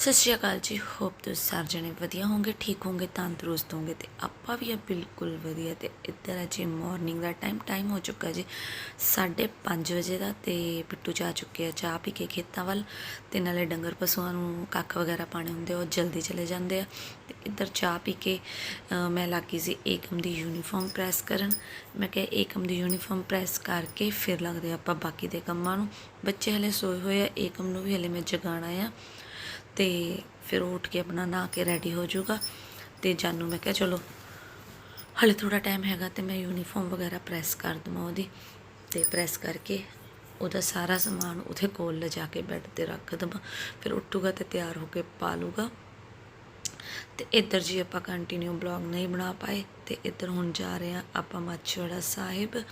ਸਤਿ ਸ਼੍ਰੀ ਅਕਾਲ ਜੀ ਹੋਪ ਤੁਸੀਂ ਸਾਰੇ ਜਣੇ ਵਧੀਆ ਹੋਵੋਗੇ ਠੀਕ ਹੋਵੋਗੇ ਤੰਦਰੁਸਤ ਹੋਵੋਗੇ ਤੇ ਆਪਾਂ ਵੀ ਆ ਬਿਲਕੁਲ ਵਧੀਆ ਤੇ ਇੱਧਰ ਹੈ ਜੀ ਮਾਰਨਿੰਗ ਦਾ ਟਾਈਮ ਟਾਈਮ ਹੋ ਚੁੱਕਾ ਜੀ 5:30 ਵਜੇ ਦਾ ਤੇ ਪਿੱਟੂ ਜਾ ਚੁੱਕੇ ਆ ਚਾਹ ਪੀ ਕੇ ਖੇਤਾਂ ਵੱਲ ਤੇ ਨਾਲੇ ਡੰਗਰ ਪਸ਼ੂਆਂ ਨੂੰ ਕੱਖ ਵਗੈਰਾ ਪਾਣੇ ਹੁੰਦੇ ਆ, ਉਹ ਜਲਦੀ ਚਲੇ ਜਾਂਦੇ ਆ ਤੇ ਇੱਧਰ ਚਾਹ ਪੀ ਕੇ ਅ, ਮੈਂ ਲੱਗੀ ਸੀ ਏਕਮ ਦੀ ਯੂਨੀਫਾਰਮ ਪ੍ਰੈਸ ਕਰਨ। ਮੈਂ ਕਿਹਾ ਏਕਮ ਦੀ ਯੂਨੀਫਾਰਮ ਪ੍ਰੈਸ ਕਰਕੇ ਫਿਰ ਲੱਗਦੇ ਆਪਾਂ ਬਾਕੀ ਦੇ ਕੰਮਾਂ ਨੂੰ। ਬੱਚੇ ਹਲੇ ਸੋਏ ਹੋਏ ਆ ਏਕਮ ਨੂੰ ਵੀ ਹਲੇ ਮੈਂ ਜਗਾਉਣਾ ਆ ਤੇ ਫਿਰ ਉਹ ਉੱਠ ਕੇ ਆਪਣਾ ਨਹਾ ਕੇ ਰੈਡੀ ਹੋ ਜਾਊਗਾ। ਤੇ ਜਾਨੂ ਮੈਂ ਕਿਹਾ, ਚਲੋ, ਹਲੇ ਥੋੜਾ ਟਾਈਮ ਹੈਗਾ ਤੇ ਮੈਂ ਯੂਨੀਫਾਰਮ ਵਗੈਰਾ ਪ੍ਰੈਸ ਕਰ ਦਵਾਂ ਉਹਦੀ। ਤੇ ਪ੍ਰੈਸ ਕਰਕੇ ਉਹਦਾ ਸਾਰਾ ਸਮਾਨ ਉਹਦੇ ਕੋਲ ਲਿਜਾ ਕੇ ਬੈੱਡ ਤੇ ਰੱਖ ਦਵਾਂ। ਫਿਰ ਉੱਠੂਗਾ ਤੇ ਤਿਆਰ ਹੋ ਕੇ ਪਾ ਲੂਗਾ ਤੇ ਇੱਧਰ ਜੀ ਆਪਾਂ ਕੰਟੀਨਿਊ ਬਲੌਗ ਨਹੀਂ ਬਣਾ ਪਾਏ। ਤੇ ਇੱਧਰ ਹੁਣ ਜਾ ਰਹੇ ਆ ਆਪਾਂ ਮਾਛੀਵਾੜਾ ਸਾਹਿਬ।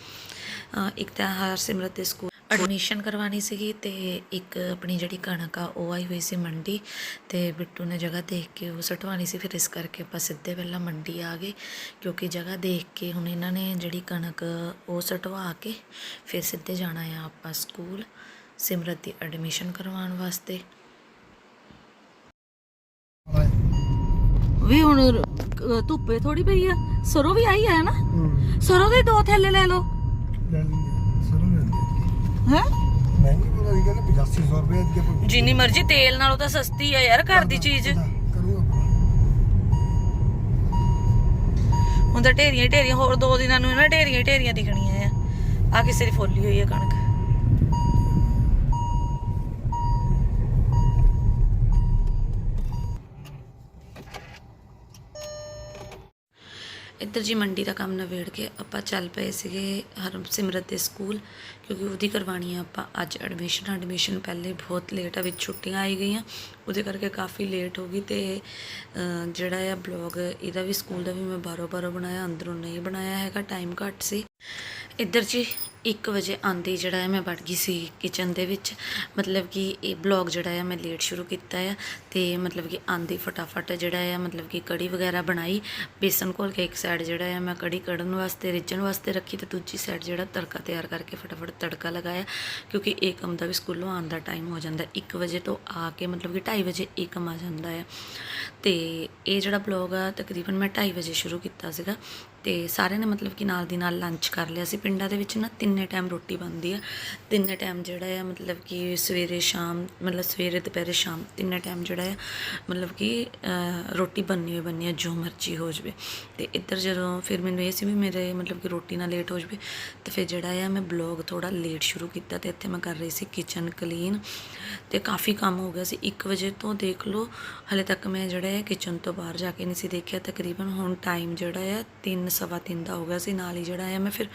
ਇੱਕ ਤਾਂ ਹਰਸਿਮਰਤ ਦੇ ਸਕੂਲ ਐਡਮਿਸ਼ਨ ਕਰਵਾਣੀ ਸੀਗੀ ਤੇ ਇੱਕ ਆਪਣੀ ਜਿਹੜੀ ਕਣਕ ਆ ਉਹ ਆਈ ਹੋਈ ਸੀ ਮੰਡੀ ਤੇ ਬਿੱਟੂ ਨੇ ਜਗ੍ਹਾ ਦੇਖ ਕੇ ਉਹ ਸਟਵਾਣੀ ਸੀ ਫਿਰ ਇਸ ਕਰਕੇ ਆਪਾਂ ਸਿੱਧੇ ਪਹਿਲਾਂ ਮੰਡੀ ਆ ਗਏ ਕਿਉਂਕਿ ਜਗ੍ਹਾ ਦੇਖ ਕੇ ਹੁਣ ਇਹਨਾਂ ਨੇ ਜਿਹੜੀ ਕਣਕ ਉਹ ਸਟਵਾ ਕੇ ਫਿਰ ਸਿੱਧੇ ਜਾਣਾ ਆ ਆਪਾਂ ਸਕੂਲ ਸਿਮਰਤ ਦੀ ਐਡਮਿਸ਼ਨ ਕਰਵਾਉਣ ਵਾਸਤੇ। ਵੀ ਹੁਣ ਧੁੱਪੇ ਥੋੜੀ ਪਈ ਆ ਸਰੋਂ ਵੀ ਆਈ ਆ ਨਾ? ਸਰੋਂ ਦੇ ਦੋ ਥੈਲੇ ਲੈ ਲਓ। ਹੈ? ਮਹਿੰਗੀ ਪਤਾ ਨਹੀਂ ਕਹਿੰਦੇ 8500 ਰੁਪਏ ਦੀ ਆਪਾਂ ਜਿੰਨੀ ਮਰਜ਼ੀ ਤੇਲ ਨਾਲੋਂ ਤਾਂ ਸਸਤੀ ਆ ਯਾਰ ਘਰ ਦੀ ਚੀਜ਼। ਕਰੂਗਾ ਹੁਣ ਤਾਂ ਢੇਰੀਆਂ ਹੀ ਢੇਰੀਆਂ ਹੋਰ ਦੋ ਦਿਨਾਂ ਨੂੰ ਇਹਨਾਂ ਢੇਰੀਆਂ ਹੀ ਢੇਰੀਆਂ ਦਿਖਣੀਆਂ ਆ। ਆ ਕਿਸੇ ਦੀ ਫੋਲੀ ਹੋਈ ਆ ਕਣਕ। ਇੱਧਰ ਜੀ ਮੰਡੀ ਦਾ ਕੰਮ ਨਵੇੜ ਕੇ ਆਪਾਂ ਚੱਲ ਪਏ ਸੀਗੇ ਹਰਸਿਮਰਤ ਦੇ ਸਕੂਲ, ਕਿਉਂਕਿ ਉਹਦੀ ਕਰਵਾਣੀ ਆ ਆਪਾਂ ਅੱਜ ਐਡਮਿਸ਼ਨ ਐਡਮਿਸ਼ਨ ਪਹਿਲੇ ਬਹੁਤ ਲੇਟ ਆ, ਵਿੱਚ ਛੁੱਟੀਆਂ ਆਈ ਗਈਆਂ। ਉਹਦੇ ਕਰਕੇ ਕਾਫੀ ਲੇਟ ਹੋ ਗਈ ਤੇ ਜਿਹੜਾ ਆ ਬਲੌਗ ਇਹਦਾ ਵੀ ਸਕੂਲ ਦਾ ਵੀ ਮੈਂ ਬਾਰੋ ਬਾਰੋ ਬਣਾਇਆ, ਅੰਦਰੋਂ ਨਹੀਂ ਬਣਾਇਆ ਹੈਗਾ ਟਾਈਮ ਘੱਟ ਸੀ। ਇੱਧਰ ਜੀ 1 ਵਜੇ ਆਂਦੀ ਜਿਹੜਾ ਹੈ, ਮੈਂ ਵੜ ਗਈ ਸੀ ਕਿਚਨ ਦੇ ਵਿੱਚ। ਮਤਲਬ ਕਿ ਇਹ ਬਲੌਗ ਜਿਹੜਾ ਹੈ, ਮੈਂ ਲੇਟ ਸ਼ੁਰੂ ਕੀਤਾ ਹੈ ਤੇ ਮਤਲਬ ਕਿ ਆਂਦੀ ਫਟਾਫਟ ਜਿਹੜਾ ਹੈ, ਮਤਲਬ ਕਿ ਕੜੀ ਵਗੈਰਾ ਬਣਾਈ। ਬੇਸਨ ਘੋਲ ਕੇ ਇੱਕ ਸਾਈਡ ਜਿਹੜਾ ਹੈ, ਮੈਂ ਕੜੀ ਕੜਨ ਵਾਸਤੇ, ਰਿੱਝਣ ਵਾਸਤੇ ਰੱਖੀ ਤੇ ਦੂਜੀ ਸਾਈਡ ਜਿਹੜਾ ਤੜਕਾ ਤਿਆਰ ਕਰਕੇ ਫਟਾਫਟ ਤੜਕਾ ਲਗਾਇਆ। ਕਿਉਂਕਿ ਏਕਮ ਦਾ ਵੀ ਸਕੂਲੋਂ ਆਉਣ ਦਾ ਟਾਈਮ ਹੋ ਜਾਂਦਾ। 1 ਵਜੇ ਤੋਂ ਆ ਕੇ ਮਤਲਬ ਕਿ 2:30 ਵਜੇ ਏਕਮ ਆ ਜਾਂਦਾ ਹੈ। ਤੇ ਇਹ ਜਿਹੜਾ ਬਲੌਗ ਆ, ਤਕਰੀਬਨ ਮੈਂ 2:30 ਵਜੇ ਸ਼ੁਰੂ ਕੀਤਾ ਸੀਗਾ। ਤੇ ਸਾਰਿਆਂ ਨੇ ਮਤਲਬ ਕਿ ਨਾਲ ਦੀ ਨਾਲ ਲੰਚ ਕਰ ਲਿਆ ਸੀ। ਪਿੰਡਾਂ ਦੇ ਵਿੱਚ ਨਾ ਤਿੰਨੇ ਟਾਈਮ ਰੋਟੀ ਬਣਦੀ ਆ। ਤਿੰਨੇ ਟਾਈਮ ਜਿਹੜਾ ਆ, ਮਤਲਬ ਕਿ ਸਵੇਰੇ ਸ਼ਾਮ, ਮਤਲਬ ਸਵੇਰੇ ਦੁਪਹਿਰੇ ਸ਼ਾਮ ਤਿੰਨੇ ਟਾਈਮ ਜਿਹੜਾ ਆ, ਮਤਲਬ ਕਿ ਰੋਟੀ ਬਣਨੀ ਹੋਈ ਬਣਨੀ ਆ, ਜੋ ਮਰਜ਼ੀ ਹੋ ਜਵੇ। ਤੇ ਇੱਧਰ ਜਦੋਂ ਫਿਰ ਮੈਨੂੰ ਇਹ ਸੀ ਵੀ ਮੇਰੇ ਮਤਲਬ ਕਿ ਰੋਟੀ ਨਾ ਲੇਟ ਹੋ ਜਵੇ, ਤੇ ਫਿਰ ਜਿਹੜਾ ਆ ਮੈਂ ਬਲੌਗ ਥੋੜਾ ਲੇਟ ਸ਼ੁਰੂ ਕੀਤਾ ਤੇ ਇੱਥੇ ਮੈਂ ਕਰ ਰਹੀ ਸੀ ਕਿਚਨ ਕਲੀਨ ਤੇ ਕਾਫੀ ਕੰਮ ਹੋ ਗਿਆ ਸੀ। 1 ਵਜੇ ਤੋਂ ਦੇਖ ਲਓ, ਹਲੇ ਤੱਕ ਮੈਂ ਜਿਹੜਾ ਹੈ ਕਿਚਨ ਤੋਂ ਬਾਹਰ ਜਾ ਕੇ ਨਹੀਂ ਸੀ ਦੇਖਿਆ। ਤਕਰੀਬਨ ਹੁਣ ਟਾਈਮ ਜਿਹੜਾ ਆ 3 ਸਵਾ ਤਿੰਨ ਦਾ ਹੋ ਗਿਆ ਸੀ। ਨਾਲ ਹੀ ਜਿਹੜਾ ਹੈ, ਮੈਂ ਫਿਰ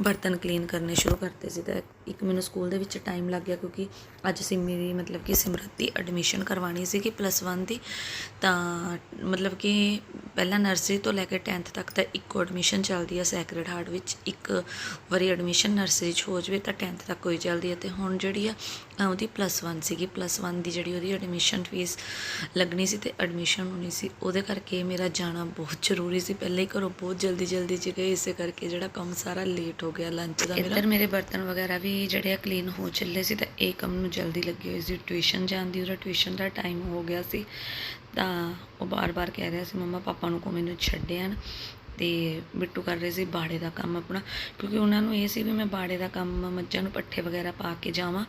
ਬਰਤਨ ਕਲੀਨ ਕਰਨੇ ਸ਼ੁਰੂ ਕਰਤੇ ਸੀ ਤਾਂ ਇੱਕ ਮੈਨੂੰ ਸਕੂਲ ਦੇ ਵਿੱਚ ਟਾਈਮ ਲੱਗ ਗਿਆ ਕਿਉਂਕਿ ਅੱਜ ਸੀ ਮੇਰੀ ਮਤਲਬ ਕਿ ਸਿਮਰਤ ਦੀ ਐਡਮਿਸ਼ਨ ਕਰਵਾਉਣੀ ਸੀ ਕਿ ਪਲੱਸ 1 ਦੀ, ਤਾਂ ਮਤਲਬ ਕਿ ਪਹਿਲਾਂ ਨਰਸਰੀ ਤੋਂ ਲੈ ਕੇ 10th ਤੱਕ ਤਾਂ ਇੱਕੋ ਐਡਮਿਸ਼ਨ ਚੱਲਦੀ ਆ ਸੈਕਰਡ ਹਾਰਟ ਵਿੱਚ, ਇੱਕ ਵਾਰੀ ਐਡਮਿਸ਼ਨ ਨਰਸਰੀ 'ਚ ਹੋ ਜਵੇ ਤਾਂ 10th ਤੱਕ ਹੋਈ ਚੱਲਦੀ ਹੈ ਤੇ ਹੁਣ ਜਿਹੜੀ ਆ ਉਹਦੀ ਪਲੱਸ 1 ਸੀਗੀ ਪਲੱਸ 1 ਦੀ ਜਿਹੜੀ ਉਹਦੀ ਐਡਮਿਸ਼ਨ ਫੀਸ ਲੱਗਣੀ ਸੀ ਤੇ ਐਡਮਿਸ਼ਨ ਹੋਣੀ ਸੀ, ਉਹਦੇ ਕਰਕੇ ਮੇਰਾ ਜਾਣਾ ਬਹੁਤ ਜ਼ਰੂਰੀ ਸੀ, ਪਹਿਲੇ ਹੀ ਘਰੋਂ ਬਹੁਤ ਜਲਦੀ ਜਲਦੀ ਚ ਗਏ ਇਸੇ ਕਰਕੇ ਜਿਹੜਾ ਕੰਮ ਸਾਰਾ ਲੇਟ ਹੋ ਗਿਆ ਲੰਚ ਦਾ ਮੇਰਾ। ਇੱਧਰ ਮੇਰੇ ਬਰਤਨ ਵਗੈਰਾ ਵੀ ਜਿਹੜੇ ਆ ਕਲੀਨ ਹੋ ਚੱਲੇ ਸੀ ਤਾਂ ਇਹ ਕੰਮ ਨੂੰ ਜਲਦੀ ਲੱਗੀ ਹੋਈ ਸੀ। ਟਿਊਸ਼ਨ ਜਾਂਦੀ ਉਹਦਾ ਟਿਊਸ਼ਨ ਦਾ ਟਾਈਮ ਹੋ ਗਿਆ ਸੀ। ਤਾਂ ਉਹ ਬਾਰ-ਬਾਰ ਕਹਿ ਰਿਹਾ ਸੀ, ਮੰਮਾ, ਪਾਪਾ ਨੂੰ ਕੋ ਮੈਨੂੰ ਛੱਡਿਆਣ ਤੇ ਬਿੱਟੂ ਕਰ ਰਹੇ ਸੀ ਬਾੜੇ ਦਾ ਕੰਮ ਆਪਣਾ, ਕਿਉਂਕਿ ਉਹਨਾਂ ਨੂੰ ਇਹ ਸੀ ਵੀ ਮੈਂ ਬਾੜੇ ਦਾ ਕੰਮ ਮੱਝਾਂ ਨੂੰ ਪੱਠੇ ਵਗੈਰਾ ਪਾ ਕੇ ਜਾਵਾਂ,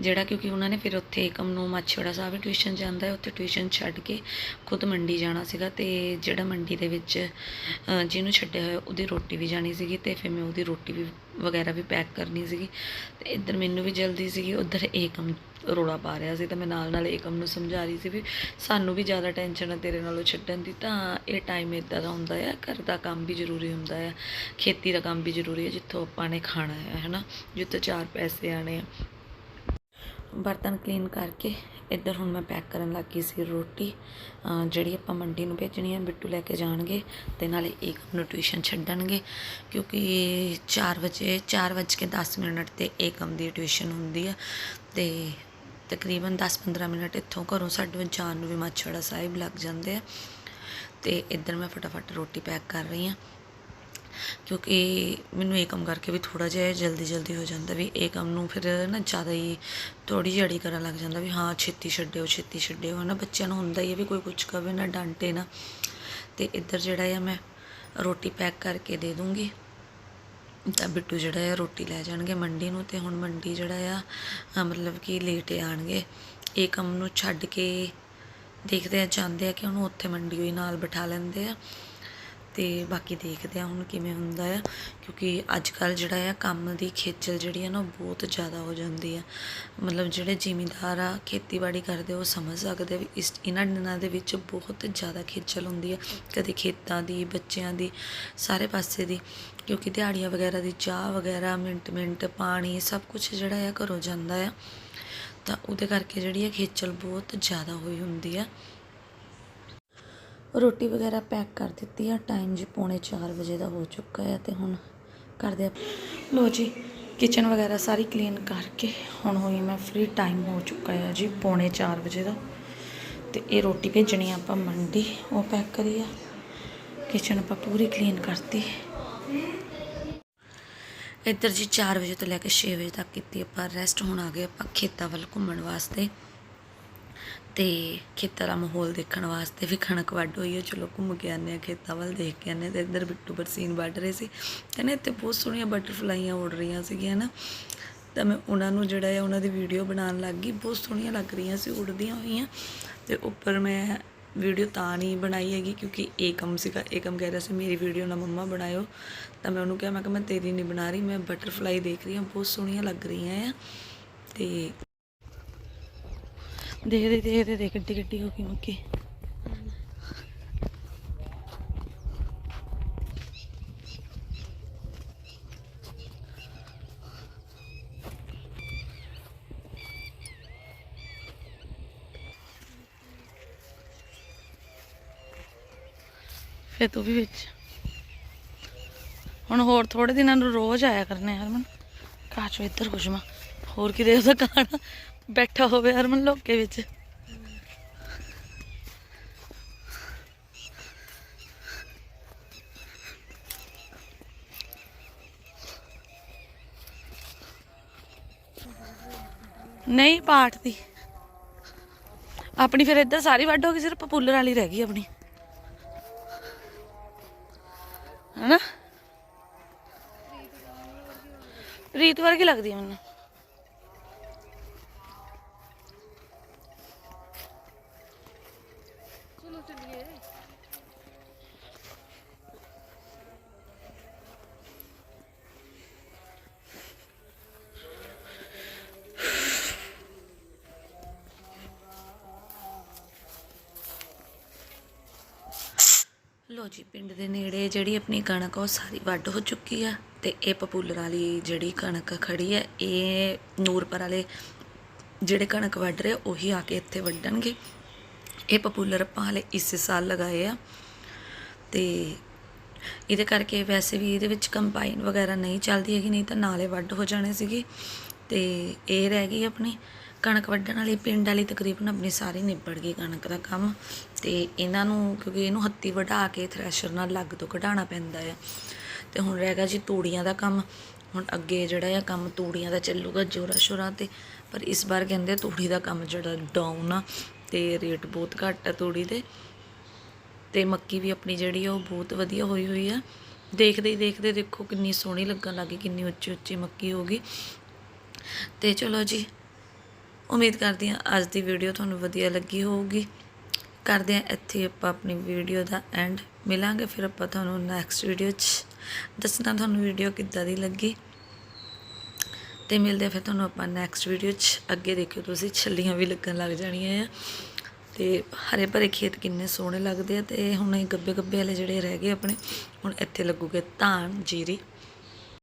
ਜਿਹੜਾ ਕਿਉਂਕਿ ਉਹਨਾਂ ਨੇ ਫਿਰ ਉੱਥੇ ਏਕਮ ਨੂੰ ਮਾਛੀਵਾੜਾ ਸਾਹਿਬ ਟਿਊਸ਼ਨ ਜਾਂਦਾ ਹੈ, ਉੱਥੇ ਟਿਊਸ਼ਨ ਛੱਡ ਕੇ ਖੁਦ ਮੰਡੀ ਜਾਣਾ ਸੀਗਾ ਤੇ ਜਿਹੜਾ ਮੰਡੀ ਦੇ ਵਿੱਚ ਜਿਹਨੂੰ ਛੱਡਿਆ ਹੋਇਆ ਉਹਦੀ ਰੋਟੀ ਵੀ ਜਾਣੀ ਸੀਗੀ ਤੇ ਫਿਰ ਮੈਂ ਉਹਦੀ ਰੋਟੀ ਵੀ ਵਗੈਰਾ ਵੀ ਪੈਕ ਕਰਨੀ ਸੀਗੀ ਤੇ ਇੱਧਰ ਮੈਨੂੰ ਵੀ ਜਲਦੀ ਸੀਗੀ, ਉੱਧਰ ਏਕਮ ਰੋਲਾ ਪਾ ਰਿਹਾ ਸੀ ਤਾਂ ਮੈਂ ਨਾਲ ਨਾਲ ਏਕਮ ਨੂੰ ਸਮਝਾ ਰਹੀ ਸੀ ਵੀ ਸਾਨੂੰ ਵੀ ਜ਼ਿਆਦਾ ਟੈਨਸ਼ਨ ਹੈ ਤੇਰੇ ਨਾਲੋਂ ਛੱਡਣ ਦੀ, ਤਾਂ ਇਹ ਟਾਈਮ ਇਦਾਂ ਦਾ ਹੁੰਦਾ ਹੈ ਘਰ ਦਾ ਕੰਮ ਵੀ ਜ਼ਰੂਰੀ ਹੁੰਦਾ ਹੈ, ਖੇਤੀ ਦਾ ਕੰਮ ਵੀ ਜ਼ਰੂਰੀ ਹੈ, ਜਿੱਥੋਂ ਆਪਾਂ ਨੇ ਖਾਣਾ ਹੈ, ਹੈਨਾ, ਜਿੱਥੋਂ ਚਾਰ ਪੈਸੇ ਆਣੇ ਆ। ਬਰਤਨ ਕਲੀਨ ਕਰਕੇ ਇੱਧਰ ਹੁਣ ਮੈਂ ਪੈਕ ਕਰਨ ਲੱਗੀ ਸੀ ਰੋਟੀ ਜਿਹੜੀ ਆਪਾਂ ਮੰਡੀ ਨੂੰ ਭੇਜਣੀ ਹੈ, ਬਿੱਟੂ ਲੈ ਕੇ ਜਾਣਗੇ ਤੇ ਨਾਲੇ ਏਕਮ ਨੂੰ ਟਿਊਸ਼ਨ ਛੱਡਣਗੇ, ਕਿਉਂਕਿ 4 ਵਜੇ 4 ਵੱਜ ਕੇ 10 ਮਿੰਟ ਤੇ ਏਕਮ ਦੀ ਟਿਊਸ਼ਨ ਹੁੰਦੀ ਆ ਤੇ ਤਕਰੀਬਨ 10-15 ਮਿੰਟ ਇੱਥੋਂ ਘਰੋਂ ਸਾਡੇ ਜਾਣ ਨੂੰ ਵੀ ਮਾਛੜਾ ਸਾਹਿਬ ਲੱਗ ਜਾਂਦੇ ਆ। ਤੇ ਇੱਧਰ ਮੈਂ ਫਟਾਫਟ ਰੋਟੀ ਪੈਕ ਕਰ ਰਹੀ ਹਾਂ। ਕਿਉਂਕਿ ਮੈਨੂੰ ਇਹ ਕੰਮ ਕਰਕੇ ਵੀ ਥੋੜਾ ਜਿਹਾ ਜਲਦੀ ਜਲਦੀ ਹੋ ਜਾਂਦਾ ਵੀ ਇਹ ਕੰਮ ਨੂੰ ਫਿਰ ਨਾ ਜ਼ਿਆਦਾ ਹੀ ਥੋੜੀ ਜੜੀ ਕਰਨ ਲੱਗ ਜਾਂਦਾ ਵੀ ਹਾਂ ਛੇਤੀ ਛੱਡਿਓ ਛੇਤੀ ਛੱਡਿਓ। ਹਨਾ ਬੱਚਿਆਂ ਨੂੰ ਹੁੰਦਾ ਹੀ ਹੈ ਵੀ ਕੋਈ ਕੁਝ ਕਵੇ ਨਾ, ਡਾਂਟੇ ਨਾ। ਤੇ ਇੱਧਰ ਜਿਹੜਾ ਆ ਮੈਂ ਰੋਟੀ ਪੈਕ ਕਰਕੇ ਦੇ ਦੂੰਗੀ। ਤਾਂ ਬਿੱਟੂ ਜਿਹੜਾ ਆ ਰੋਟੀ ਲੈ ਜਾਣਗੇ ਮੰਡੀ ਨੂੰ ਤੇ ਹੁਣ ਮੰਡੀ ਜਿਹੜਾ ਆ ਮਤਲਬ ਕਿ ਲੇਟ ਆਣਗੇ। ਇਹ ਕੰਮ ਨੂੰ ਛੱਡ ਕੇ ਦੇਖਦੇ ਆ, ਚਾਹੁੰਦੇ ਆ ਕਿ ਉਹਨੂੰ ਉੱਥੇ ਮੰਡੀ ਹੋਈ ਨਾਲ ਬਿਠਾ ਲੈਂਦੇ ਆ। ਤੇ ਬਾਕੀ ਦੇਖਦੇ ਆ ਹੁਣ ਕਿਵੇਂ ਹੁੰਦਾ ਆ, ਕਿਉਂਕਿ ਅੱਜ ਕੱਲ ਜਿਹੜਾ ਆ, ਕੰਮ ਦੀ ਖੇਚਲ ਜਿਹੜੀ ਆ ਨਾ, ਉਹ ਬਹੁਤ ਜ਼ਿਆਦਾ ਹੋ ਜਾਂਦੀ ਆ। ਮਤਲਬ ਜਿਹੜੇ ਜ਼ਿਮੀਂਦਾਰ ਆ, ਖੇਤੀਬਾੜੀ ਕਰਦੇ ਉਹ ਸਮਝ ਸਕਦੇ ਵੀ ਇਸ, ਇਹਨਾਂ ਦਿਨਾਂ ਦੇ ਵਿੱਚ ਬਹੁਤ ਜ਼ਿਆਦਾ ਖੇਚਲ ਹੁੰਦੀ ਆ। ਕਦੇ ਖੇਤਾਂ ਦੀ, ਬੱਚਿਆਂ ਦੀ, ਸਾਰੇ ਪਾਸੇ ਦੀ, ਕਿਉਂਕਿ ਦਿਹਾੜੀਆਂ ਵਗੈਰਾ ਦੀ ਚਾਹ ਵਗੈਰਾ ਮਿੰਟ ਮਿੰਟ ਪਾਣੀ, ਸਭ ਕੁਝ ਜਿਹੜਾ ਆ, ਘਰੋਂ ਜਾਂਦਾ ਆ। ਤਾਂ ਉਹਦੇ ਕਰਕੇ ਜਿਹੜੀ ਆ ਖੇਚਲ ਬਹੁਤ ਜ਼ਿਆਦਾ ਹੋਈ ਹੁੰਦੀ ਆ। ਰੋਟੀ ਵਗੈਰਾ ਪੈਕ ਕਰ ਦਿੱਤੀ ਆ। ਟਾਈਮ ਜੀ ਪੌਣੇ 4 ਵਜੇ ਦਾ ਹੋ ਚੁੱਕਾ ਹੈ ਤੇ ਹੁਣ ਕਰਦੇ ਆ। ਲੋ ਜੀ ਕਿਚਨ ਵਗੈਰਾ ਸਾਰੀ ਕਲੀਨ ਕਰਕੇ ਹੁਣ ਹੋਈ ਮੈਂ ਫ੍ਰੀ ਟਾਈਮ ਹੋ ਚੁੱਕਾ ਹੈ ਜੀ ਪੌਣੇ 4 ਵਜੇ ਦਾ। ਤੇ ਇਹ ਰੋਟੀ ਭੇਜਣੀ ਆ ਆਪਾਂ ਮੰਡੀ, ਉਹ ਪੈਕ ਕਰੀ ਆ। ਕਿਚਨ ਆਪਾਂ ਪੂਰੀ ਕਲੀਨ ਕਰਤੀ। ਇੱਧਰ ਜੀ 4 ਵਜੇ ਤੋਂ ਲੈ ਕੇ 6 ਵਜੇ ਤੱਕ ਕੀਤੀ ਆਪਾਂ ਰੈਸਟ ਹੁਣ ਆ ਗਏ ਆਪਾਂ ਖੇਤਾਂ ਵੱਲ ਘੁੰਮਣ ਵਾਸਤੇ ਤੇ ਖੇਤਾਂ ਦਾ ਮਾਹੌਲ ਦੇਖਣ ਵਾਸਤੇ ਵੀ ਕਣਕ ਵੱਢ ਹੋਈ ਹੈ ਚਲੋ ਘੁੰਮ ਕੇ ਆਨੇ ਆ ਖੇਤਾਂ ਵੱਲ ਦੇਖ ਕੇ ਆਨੇ ਤੇ ਇੱਧਰ ਬਿੱਟੂ ਬਰਸੀਨ ਵੱਢ ਰਹੇ ਸੀ ਕਹਿੰਦੇ ਇੱਥੇ ਬਹੁਤ ਸੋਹਣੀਆਂ ਬਟਰਫਲਾਈਆਂ ਉੱਡ ਰਹੀਆਂ ਸੀਗੀਆਂ ਨਾ। ਤਾਂ ਮੈਂ ਉਹਨਾਂ ਨੂੰ ਜਿਹੜਾ ਹੈ ਉਹਨਾਂ ਦੀ ਵੀਡੀਓ ਬਣਾਉਣ ਲੱਗ ਗਈ। ਬਹੁਤ ਸੋਹਣੀਆਂ ਲੱਗ ਰਹੀਆਂ ਸੀ, ਉੱਡਦੀਆਂ ਹੋਈਆਂ ਤੇ ਉੱਪਰ ਮੈਂ ਵੀਡੀਓ ਤਾਂ ਨਹੀਂ ਬਣਾਈ ਹੈਗੀ ਕਿਉਂਕਿ ਏਕਮ ਸੀਗਾ ਏਕਮ ਕਹਿ ਰਿਹਾ ਸੀ, ਮੇਰੀ ਵੀਡੀਓ ਨਾ ਮੰਮਾ ਬਣਾਇਓ। ਤਾਂ ਮੈਂ ਉਹਨੂੰ ਕਿਹਾ, ਮੈਂ ਕਿਹਾ, ਮੈਂ ਤੇਰੀ ਨਹੀਂ ਬਣਾ ਰਹੀ, ਮੈਂ ਬਟਰਫਲਾਈ ਦੇਖ ਰਹੀ ਹਾਂ, ਬਹੁਤ ਸੋਹਣੀਆਂ ਲੱਗ ਰਹੀਆਂ ਆ। ਤੇ ਦੇਖਦੇ ਦੇਖਦੇ ਦੇਖ ਗੱਡੀ ਗੱਡੀ ਹੋ ਗਈ ਮੱਕੀ। ਫੇ ਤੂੰ ਵੀ ਵਿੱਚ। ਹੁਣ ਹੋਰ ਥੋੜੇ ਦਿਨਾਂ ਨੂੰ ਰੋਜ਼ ਆਇਆ ਕਰਨੇ ਹਰਮਨ। ਕਾਚੋ ਇੱਧਰ ਹੋ ਹੋਰ ਕਿਤੇ ਉਹਦਾ ਗਾਣਾ ਬੈਠਾ ਹੋਵੇ ਹਰਮਨ ਲੋਕੇ ਵਿੱਚ। ਨਹੀਂ ਪਾਠ ਦੀ। ਆਪਣੀ ਫਿਰ ਇੱਧਰ ਸਾਰੀ ਵੱਢ ਹੋ ਗਈ, ਸਿਰਫ ਪਪੂਲਰ ਵਾਲੀ ਰਹਿ ਗਈ ਆਪਣੀ ਹੈਨਾ ਰੀਤ ਵਰਗੀ ਲੱਗਦੀ ਮੈਨੂੰ। ਲੋ ਜੀ ਪਿੰਡ ਦੇ ਨੇੜੇ ਜਿਹੜੀ ਆਪਣੀ ਕਣਕ ਆ ਉਹ ਸਾਰੀ ਵੱਢ ਹੋ ਚੁੱਕੀ ਆ। ਤੇ ਇਹ ਪਪੂਲਰ ਵਾਲੀ ਜਿਹੜੀ ਕਣਕ ਖੜੀ ਹੈ, ਇਹ ਨੂਰਪੁਰ ਵਾਲੇ ਜਿਹੜੇ ਕਣਕ ਵੱਢ ਰਹੇ, ਉਹੀ ਆ ਕੇ ਇੱਥੇ ਵੱਢਣਗੇ। ਇਹ ਪਪੂਲਰ ਆਪਾਂ ਹਲੇ ਇਸੇ ਸਾਲ ਲਗਾਏ ਆ। ਤੇ ਇਹਦੇ ਕਰਕੇ ਵੈਸੇ ਵੀ ਇਹਦੇ ਵਿੱਚ ਕੰਬਾਈਨ ਵਗੈਰਾ ਨਹੀਂ ਚੱਲਦੀ ਹੈਗੀ, ਨਹੀਂ ਤਾਂ ਨਾਲੇ ਵੱਢ ਹੋ ਜਾਣੇ ਸੀਗੇ। ਤੇ ਇਹ ਰਹਿ ਗਈ ਆਪਣੀ ਕਣਕ ਵੱਢਣ ਵਾਲੀ, ਪਿੰਡ ਵਾਲੀ ਤਕਰੀਬਨ ਆਪਣੀ ਸਾਰੀ ਨਿਬੜ ਗਈ ਕਣਕ ਦਾ ਕੰਮ। ਤੇ ਇਹਨਾਂ ਨੂੰ ਕਿਉਂਕਿ ਇਹਨੂੰ ਹੱਤੀ ਵਢਾ ਕੇ ਥ੍ਰੈਸ਼ਰ ਨਾਲ ਲੱਗ ਤੋਂ ਕਢਾਉਣਾ ਪੈਂਦਾ ਆ। ਤੇ ਹੁਣ ਰਹਿ ਗਿਆ ਜੀ ਤੂੜੀਆਂ ਦਾ ਕੰਮ। ਹੁਣ ਅੱਗੇ ਜਿਹੜਾ ਆ ਕੰਮ ਤੂੜੀਆਂ ਦਾ ਚੱਲੂਗਾ ਜੋਰਾ ਸ਼ੋਰਾਂ ਤੇ। ਪਰ ਇਸ ਵਾਰ ਕਹਿੰਦੇ ਤੂੜੀ ਦਾ ਕੰਮ ਜਿਹੜਾ ਡਾਊਨ ਆ ਤੇ ਰੇਟ ਬਹੁਤ ਘੱਟ ਆ ਤੂੜੀ ਦੇ। ਤੇ ਮੱਕੀ ਵੀ ਆਪਣੀ ਜਿਹੜੀ ਆ ਉਹ ਬਹੁਤ ਵਧੀਆ ਹੋਈ ਹੋਈ ਆ। ਦੇਖਦੇ ਹੀ ਦੇਖਦੇ ਦੇਖੋ ਕਿੰਨੀ ਸੋਹਣੀ ਲੱਗਣ ਲੱਗੀ ਕਿੰਨੀ ਉੱਚੀ ਉੱਚੀ ਮੱਕੀ ਹੋ ਗਈ। ਤੇ ਚਲੋ ਜੀ, ਉਮੀਦ ਕਰਦੀ ਹਾਂ ਅੱਜ ਦੀ ਵੀਡੀਓ ਤੁਹਾਨੂੰ ਵਧੀਆ ਲੱਗੀ ਹੋਊਗੀ। ਕਰਦੇ ਹਾਂ ਇੱਥੇ ਆਪਾਂ ਆਪਣੀ ਵੀਡੀਓ ਦਾ ਐਂਡ ਮਿਲਾਂਗੇ ਫਿਰ ਆਪਾਂ ਤੁਹਾਨੂੰ ਨੈਕਸਟ ਵੀਡੀਓ 'ਚ। ਦੱਸਣਾ ਤੁਹਾਨੂੰ ਵੀਡੀਓ ਕਿੱਦਾਂ ਦੀ ਲੱਗੀ। ਤੇ ਮਿਲਦੇ ਹਾਂ ਫਿਰ ਤੁਹਾਨੂੰ ਆਪਾਂ ਨੈਕਸਟ ਵੀਡੀਓ 'ਚ। ਅੱਗੇ ਦੇਖਿਓ ਤੁਸੀਂ, ਛੱਲੀਆਂ ਵੀ ਲੱਗਣ ਲੱਗ ਜਾਣੀਆਂ ਆ। ਤੇ ਹਰੇ ਭਰੇ ਖੇਤ ਕਿੰਨੇ ਸੋਹਣੇ ਲੱਗਦੇ ਆ ਤੇ ਹੁਣ ਇਹ ਗੱਬੇ ਗੱਬੇ ਵਾਲੇ ਜਿਹੜੇ ਰਹਿ ਗਏ ਆਪਣੇ, ਹੁਣ ਇੱਥੇ ਲੱਗੂਗੇ ਧਾਨ, ਜੀਰੀ।